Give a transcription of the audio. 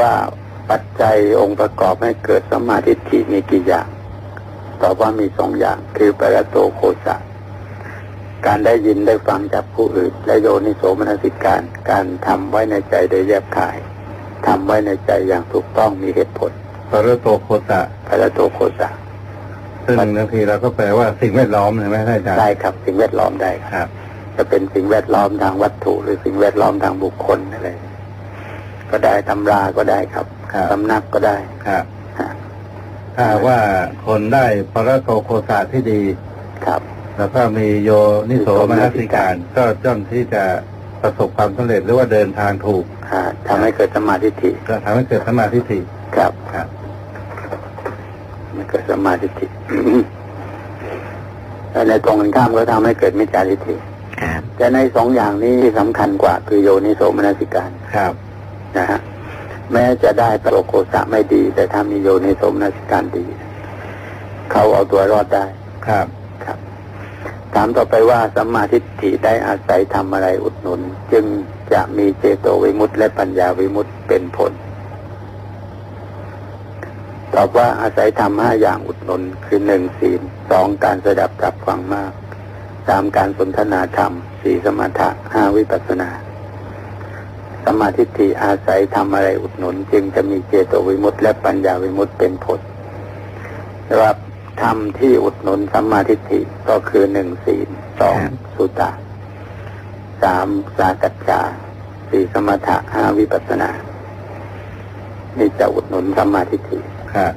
ว่าปัจจัยองค์ประกอบให้เกิดสมมาธิฏฐิมีกี่อย่างตอบว่ามีสองอย่างคือปรโตโคสะการได้ยินได้ฟังจากผู้อื่น และโยนิโสมนสิการ การทำไว้ในใจโดยแยบคายทำไว้ในใจอย่างถูกต้องมีเหตุผลปรโตโคสะปรโตโคสะซึ่งบางทีเราก็แปลว่าสิ่งแวดล้อมใช่ไหมท่านอาจารย์ได้ครับ สิ่งแวดล้อมได้ครับครับ จะเป็นสิ่งแวดล้อมทางวัตถุ หรือสิ่งแวดล้อมทางบุคคลอะไร ก็ได้ตำราก็ได้ครับครับสำนักก็ได้ครับฮะถ้าว่าคนได้ปรโตโคสะที่ดีครับ แล้วก็มีโยนิโสมนสิการ ก็ย่อมที่จะประสบความสำเร็จหรือว่าเดินทางถูกฮะทำให้เกิดสมาธิฏฐิก็ทำให้เกิดสมาธิฏฐิครับครับมันเกิดสมาธิฏฐิแต่ในตรงกันข้ามก็ทำให้เกิดมิจฉาทิฏฐิครับแต่ในสองอย่างนี้ที่สำคัญกว่าคือโยนิโสมนสิการครับ นะฮะแม้จะได้ปรโคสะไม่ดี แต่ถ้ามีโยนิโสมนสิการดี เขาเอาตัวรอดได้ครับครับ ถามต่อไปว่าสัมมาทิฏฐิได้อาศัยทำอะไรอุดหนุน จึงจะมีเจโตวิมุตติและปัญญาวิมุตติเป็นผลตอบว่าอาศัยทำห้าอย่างอุดหนุนคือหนึ่งศีลสองการสดับจับฟังมากสามการสนทนาธรรมสี่สมถะห้าวิปัสสนา สมาธิฏฐิอาศัยทำอะไรอุดหนุน จึงจะมีเจโตวิมุตติและปัญญาวิมุตติเป็นผลรับธรรมที่อุดหนุนสัมมาทิฏฐิก็คือหนึ่งศีลสองสุตตะสามสากัจจาสี่สมถะห้าวิปัสสนา นี่จะอุดหนุนสัมมาทิฏฐิครับ